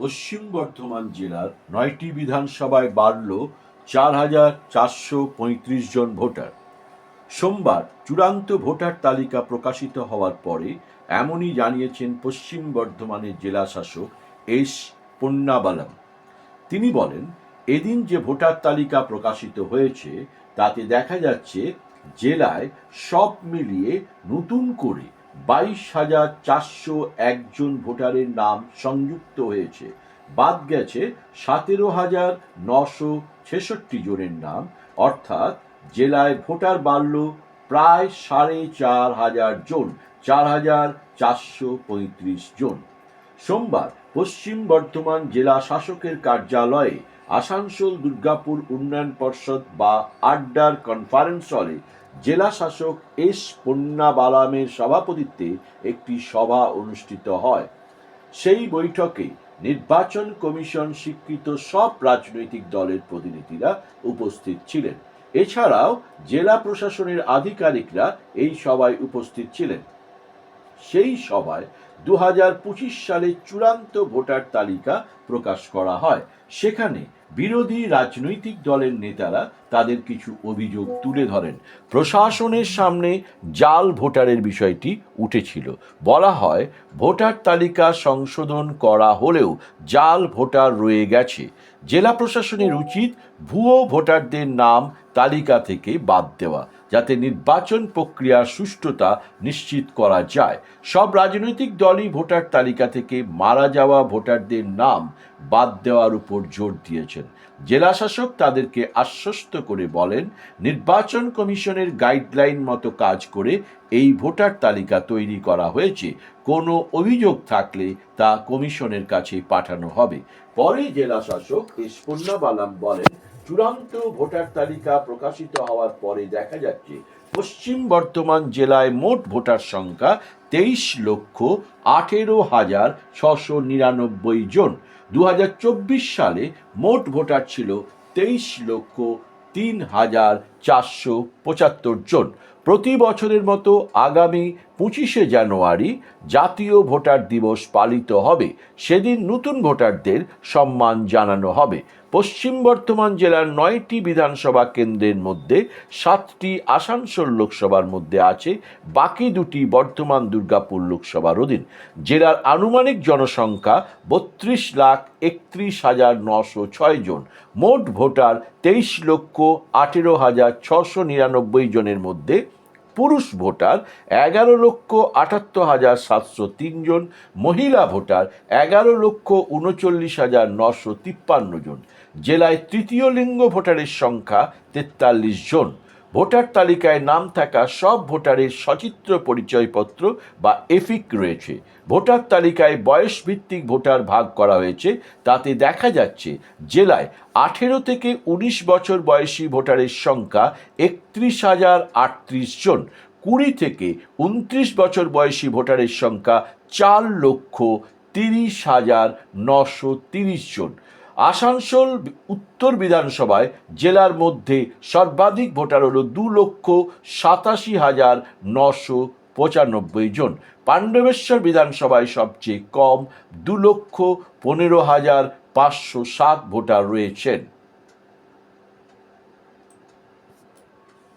পশ্চিম বর্ধমান জেলার নয়টি বিধানসভায় বাড়ল চার হাজার চারশো পঁয়ত্রিশ জন ভোটার। সোমবার চূড়ান্ত ভোটার তালিকা প্রকাশিত হওয়ার পরে এমনই জানিয়েছেন পশ্চিম বর্ধমানের জেলা শাসক এস পন্নাবালাম তিনি বলেন, এদিন যে ভোটার তালিকা প্রকাশিত হয়েছে, তাতে দেখা যাচ্ছে জেলায় সব মিলিয়ে নতুন করে বাইশ হাজার চারশো একজন ভোটারের নাম সংযুক্ত হয়েছে। বাদ গেছে সতেরো হাজার নশো ছেষট্টি জনের নাম। অর্থাৎ জেলায় ভোটার বাড়ল প্রায় সাড়ে চার হাজার জন, চার হাজার চারশো পঁয়ত্রিশ জন। সোমবার পশ্চিম বর্ধমান জেলা শাসকের কার্যালয়ে আসানসোল দুর্গাপুর উন্নয়ন পর্ষদ বা আড্ডার কনফারেন্স হলে জেলা শাসক এস পন্নাবালামের সভাপতিত্বে একটি সভা অনুষ্ঠিত হয়। সেই বৈঠকে নির্বাচন কমিশন স্বীকৃত সব রাজনৈতিক দলের প্রতিনিধিরা উপস্থিত ছিলেন। এছাড়াও জেলা প্রশাসনের আধিকারিকরা এই সভায় উপস্থিত ছিলেন। সেই সভায় দু হাজার পঁচিশ সালে চূড়ান্ত ভোটার তালিকা প্রকাশ করা হয়। সেখানে বিরোধী রাজনৈতিক দলের নেতারা তাদের কিছু অভিযোগ তুলে ধরেন। প্রশাসনের সামনে জাল ভোটারের বিষয়টি উঠেছিল। বলা হয়, ভোটার তালিকা সংশোধন করা হলেও জাল ভোটার রয়ে গেছে। জেলা প্রশাসনের উচিত ভুয়ো ভোটারদের নাম তালিকা থেকে বাদ দেওয়া, যাতে নির্বাচন প্রক্রিয়ার সুষ্ঠুতা নিশ্চিত করা যায়। সব রাজনৈতিক দলই ভোটার তালিকা থেকে মারা যাওয়া ভোটারদের নাম বাদ দেওয়ার উপর জোর দিয়েছেন। জেলা শাসক তাদেরকে আশ্বস্ত করে বলেন, নির্বাচন কমিশনের গাইডলাইন মতো কাজ করে এই ভোটার তালিকা তৈরি করা হয়েছে। কোনো অভিযোগ থাকলে তা কমিশনের কাছে পাঠানো হবে। পরে জেলা শাসক এস পূর্ণাবালাম বলেন, চূড়ান্ত ভোটার তালিকা প্রকাশিত হওয়ার পরে দেখা যাচ্ছে পশ্চিম বর্ধমান জেলায় মোট ভোটার সংখ্যা তেইশ লক্ষ আঠেরো হাজার ছশো নিরানব্বই জন। দু হাজার চব্বিশ সালে মোট ভোটার ছিল তেইশ লক্ষ তিন হাজার চারশো পঁচাত্তর জন। প্রতি বছরের মতো আগামী পঁচিশে জানুয়ারি জাতীয় ভোটার দিবস পালিত হবে। সেদিন নতুন ভোটারদের সম্মান জানানো হবে। পশ্চিম বর্ধমান জেলার নয়টি বিধানসভা কেন্দ্রের মধ্যে সাতটি আসানসোল লোকসভার মধ্যে আছে, বাকি দুটি বর্ধমান দুর্গাপুর লোকসভার অধীন। জেলার আনুমানিক জনসংখ্যা বত্রিশ লাখ একত্রিশ হাজার নশো ছয় জন। মোট ভোটার তেইশ লক্ষ আঠেরো হাজার ছশো নিরানব্বই জনের মধ্যে পুরুষ ভোটার এগারো লক্ষ আটাত্তর হাজার সাতশো তিনজন মহিলা ভোটার এগারো লক্ষ উনচল্লিশ হাজার নশো তিপ্পান্ন জন। জেলায় তৃতীয় লিঙ্গ ভোটারের সংখ্যা তেতাল্লিশ জন। ভোটার তালিকায় নাম থাকা সব ভোটারের সচিত্র পরিচয়পত্র বা এফিক রয়েছে। ভোটার তালিকায় বয়স ভিত্তিক ভোটার ভাগ করা হয়েছে। তাতে দেখা যাচ্ছে, জেলায় আঠেরো থেকে উনিশ বছর বয়সী ভোটারের সংখ্যা একত্রিশ হাজার আটত্রিশ জন। কুড়ি থেকে উনত্রিশ বছর বয়সী ভোটারের সংখ্যা চার লক্ষ তিরিশ হাজার নশো তিরিশ জন। আসানসোল উত্তর বিধানসভায় জেলার মধ্যে সর্বাধিক ভোটার হলো দু লক্ষ সাতাশি হাজার নশো পঁচানব্বই জন। পাণ্ডবেশ্বর বিধানসভায় সবচেয়ে কম দু লক্ষ পনেরো হাজার পাঁচশো সাত ভোটার রয়েছেন।